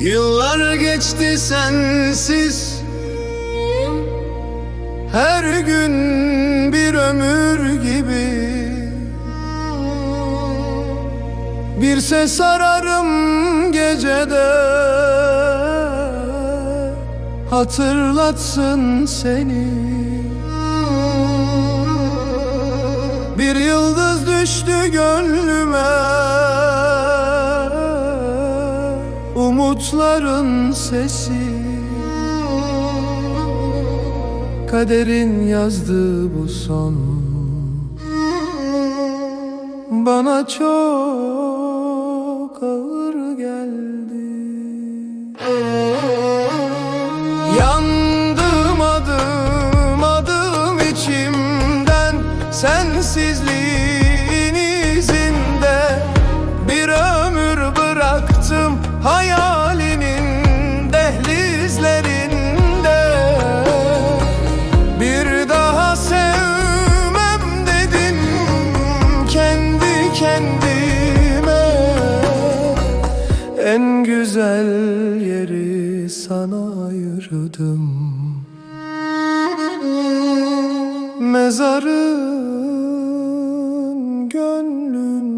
Yıllar geçti sensiz. Her gün bir ömür gibi. Bir ses ararım gecede. Hatırlatsın seni. Bir yıldız düştü gönlüme. Umutların sesi. Kaderin yazdığı bu son. Bana çok ağır geldi. Yandım adım adım içimden. Sensizliğin güzel yeri sana ayırdım. Mezarın gönlün